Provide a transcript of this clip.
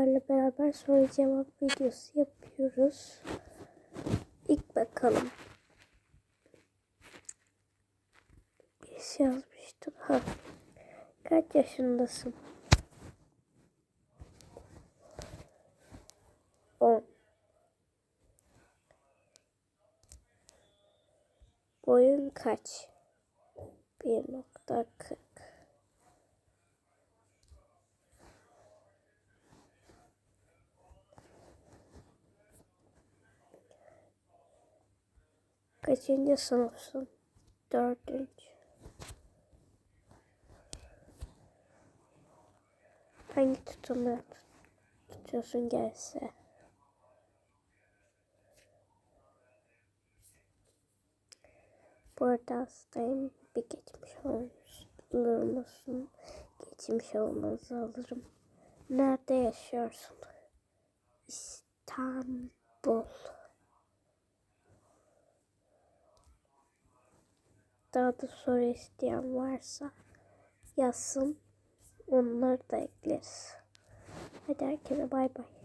sizlerle beraber soru cevap videosu yapıyoruz. İlk bakalım. Bir şey yazmıştım. Ha. Kaç yaşındasın? 10. Boyun kaç? 1.40 Kaçıncı sınıfsın? Dördüncü. Hangi tutumda tutuyorsun gelse? Bu arada hastayım. Bir geçmiş olur musun? Geçmiş olmanızı alırım. Nerede yaşıyorsun? İstanbul. Daha da soru isteyen varsa yazsın. Onları da ekleriz. Hadi herkese bay bay.